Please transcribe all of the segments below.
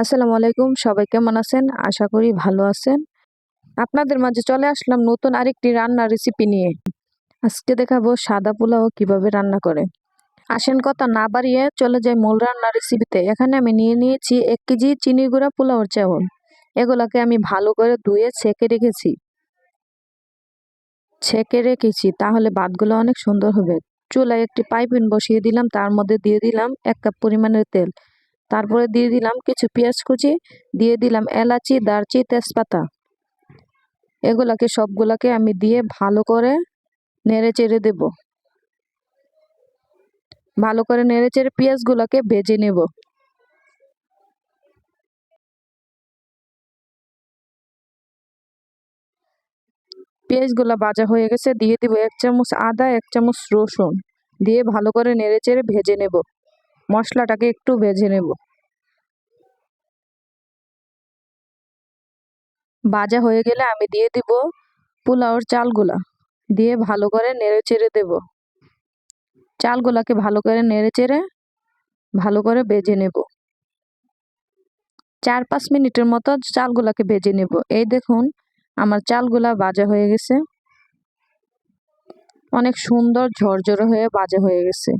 আসসালামু আলাইকুম, সবাই কেমন আছেন? আশা করি ভালো আছেন। আপনাদের মাঝে চলে আসলাম নতুন আরেকটি রান্নার রেসিপি নিয়ে। আজকে দেখাবো সাদা পোলাও কীভাবে রান্না করে। আসেন কথা না বাড়িয়ে চলে যাই মূল রান্নার রেসিপিতে এখানে আমি নিয়ে নিয়েছি এক কেজি চিনি গুঁড়া পোলাওর চাউল। এগুলাকে আমি ভালো করে ধুয়ে ছেঁকে রেখেছি। ছেঁকে রেখেছি, তাহলে ভাতগুলো অনেক সুন্দর হবে। চুলায় একটি পাইপিন বসিয়ে দিলাম, তার মধ্যে দিয়ে দিলাম এক কাপ পরিমাণের তেল। তারপরে দিয়ে দিলাম কিছু পেঁয়াজ কুচি, দিয়ে দিলাম এলাচি দারচি তেজপাতা। এগুলাকে সবগুলাকে আমি দিয়ে ভালো করে নেড়ে চেড়ে দেব। ভালো করে নেড়ে চেড়ে পেঁয়াজগুলোকে ভেজে নেব। পেঁয়াজগুলো ভাজা হয়ে গেছে, দিয়ে দিব এক চামচ আদা, এক চামচ রসুন। দিয়ে ভালো করে নেড়ে চেড়ে ভেজে নেব। মশলাটাকে একটু ভেজে নেব। ভাজা হয়ে গেলে আমি দিয়ে দিব পোলাওর চালগুলা। দিয়ে ভালো করে নেড়ে চেড়ে দেব। চালগুলাকে ভালো করে নেড়ে চেড়ে ভালো করে ভেজে নেব। চার পাঁচ মিনিটের মতো চালগুলাকে ভেজে নেব। এই দেখুন, আমার চালগুলা ভাজা হয়ে গেছে। অনেক সুন্দর ঝরঝরে হয়ে ভাজা হয়ে গেছে।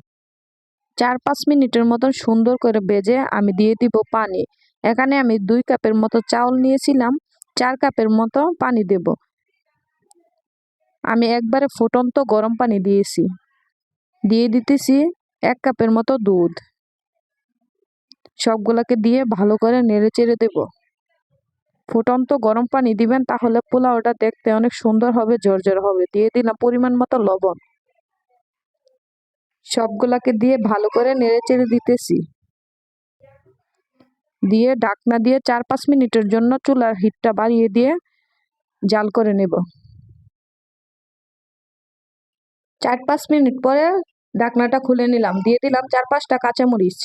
চার পাঁচ মিনিটের মতন সুন্দর করে বেজে আমি দিয়ে দিব পানি। এখানে আমি দুই কাপের মতো চাউল নিয়েছিলাম, চার কাপের মতো পানি দেব। আমি একবারে ফুটন্ত গরম পানি দিয়েছি। দিয়ে দিতেছি এক কাপের মতো দুধ। সবগুলোকে দিয়ে ভালো করে নেড়ে চেড়ে দেব। ফুটন্ত গরম পানি দিবেন তাহলে পোলাওটা দেখতে অনেক সুন্দর হবে জর্জর হবে। দিয়ে দিলাম পরিমাণ মতো লবণ। সবগুলাকে দিয়ে ভালো করে নেড়ে চেড়ে দিতেছি। দিয়ে ডাকনা দিয়ে চার পাঁচ মিনিটের জন্য চুলার হিটটা বাড়িয়ে দিয়ে জাল করে নেব। চার পাঁচ মিনিট পরে ডাকনাটা খুলে নিলাম। দিয়ে দিলাম চার পাঁচটা কাঁচামরিচ।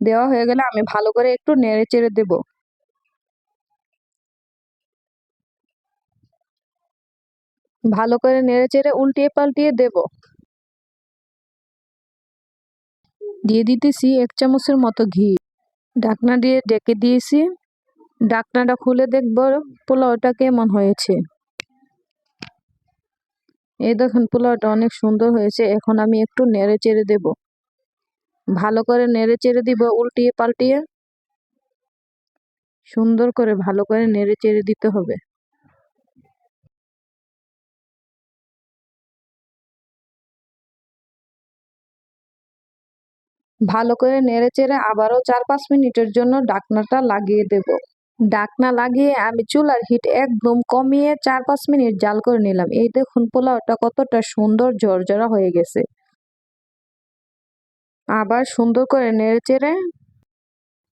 দেওয়া হয়ে গেলে আমি ভালো করে একটু নেড়ে চেড়ে দেব। ভালো করে নেড়ে চেড়ে উল্টিয়ে পাল্টিয়ে দেব। দিয়ে দিতেছি এক চামচের মতো ঘি। ঢাকনা দিয়ে ডেকে দিয়েছি। ঢাকনাটা খুলে দেখব পোলাওটা কেমন হয়েছে। এই দেখুন, পোলাওটা অনেক সুন্দর হয়েছে। এখন আমি একটু নেড়ে চেড়ে দেব। ভালো করে নেড়ে চেড়ে দিব উল্টিয়ে পাল্টিয়ে। সুন্দর করে ভালো করে নেড়ে চেড়ে দিতে হবে। ভালো করে নেড়ে চেড়ে আবারও চার পাঁচ মিনিটের জন্য ডাকনাটা লাগিয়ে দেব। ডাকনা লাগিয়ে আমি চুলার হিট একদম কমিয়ে চার পাঁচ মিনিট জাল করে নিলাম। এই দেখুন পোলাওটা কতটা সুন্দর ঝরঝরা হয়ে গেছে। আবার সুন্দর করে নেড়ে চেড়ে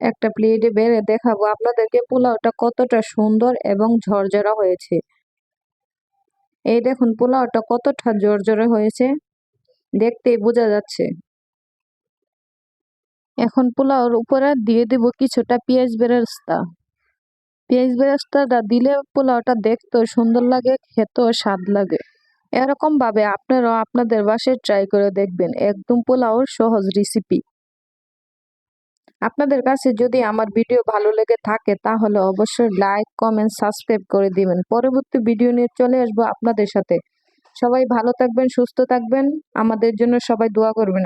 একটা প্লেটে বেড়ে দেখাবো আপনাদেরকে পোলাওটা কতটা সুন্দর এবং ঝরঝরা হয়েছে। এই দেখুন পোলাওটা কতটা ঝরঝরে হয়েছে। দেখতেই বোঝা যাচ্ছে। এখন পোলাওর উপরে দিয়ে দিব কিছুটা পেঁয়াজ বেরেস্তা। পেঁয়াজ বেরেস্তাটা দিলে পোলাওটা দেখতেও সুন্দর লাগে, খেতেও স্বাদ লাগে। এরকম ভাবে আপনারাও আপনাদের বাসায় ট্রাই করে দেখবেন, একদম পোলাওর সহজ রেসিপি আপনাদের কাছে যদি আমার ভিডিও ভালো লেগে থাকে, তাহলে অবশ্যই লাইক কমেন্ট সাবস্ক্রাইব করে দিবেন। পরবর্তী ভিডিও নিয়ে চলে আসব আপনাদের সাথে। সবাই ভালো থাকবেন, সুস্থ থাকবেন। আমাদের জন্য সবাই দোয়া করবেন।